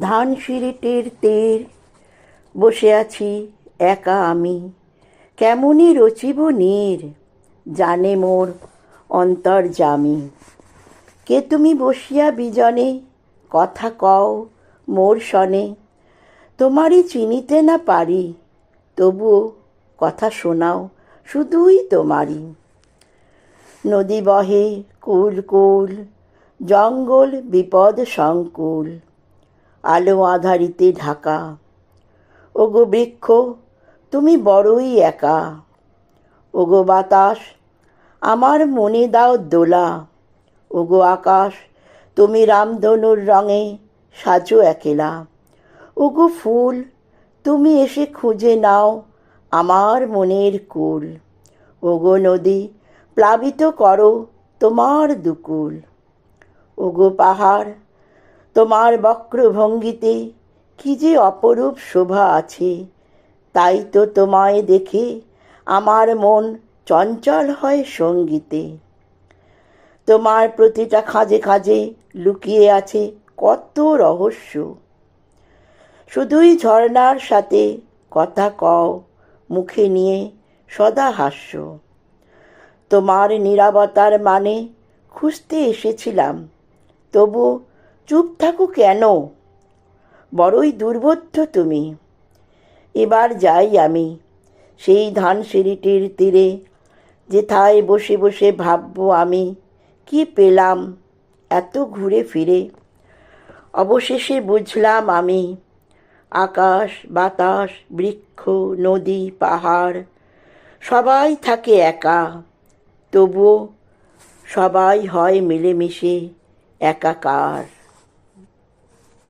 ধান সিঁড়িটির তীর। বসে আছি একা আমি। কেমনই রচিব নীর? জানে মোর অন্তর্জামী কে তুমি বসিয়া বিজনে? কথা কও মোর সনে। তোমারই চিনিতে না পারি। তবুও কথা শোনাও শুধুই তোমারই। নদী বহে কুল কুল, জঙ্গল বিপদ সংকুল। আলো আধারিতে ঢাকা। ওগো বৃক্ষ, তুমি বড়ই একা। ওগো বাতাস, আমার মনে দাও দোলা। ওগো আকাশ, তুমি রামধনুর রঙে সাজো একেলা। ওগো ফুল, তুমি এসে খুঁজে নাও আমার মনের কুল। ওগো নদী, প্লাবিত করো তোমার দুকুল। ওগো পাহাড় তোমার বক্রভঙ্গিতে কি যে অপরূপ শোভা আছে, তাই তো তোমায় দেখে আমার মন চঞ্চল হয় সঙ্গীতে। তোমার প্রতিটা খাঁজে খাঁজে লুকিয়ে আছে কত রহস্য। শুধুই ঝর্ণার সাথে কথা কও, মুখে নিয়ে সদা হাস্য। তোমার নিরাপত্তার মানে খুঁজতে এসেছিলাম, তবু চুপ থাকো কেন? বড়ই দুর্বোধ্য তুমি। এবার যাই আমি, সেই ধান সিঁড়িটির তীরে, যেথায় বসে বসে ভাববো আমি, কি পেলাম এত ঘুরে ফিরে। অবশেষে বুঝলাম আমি, আকাশ, বাতাস, বৃক্ষ, নদী, পাহাড়, সবাই থাকে একা। তবুও সবাই হয় মিলেমিশে একাকার।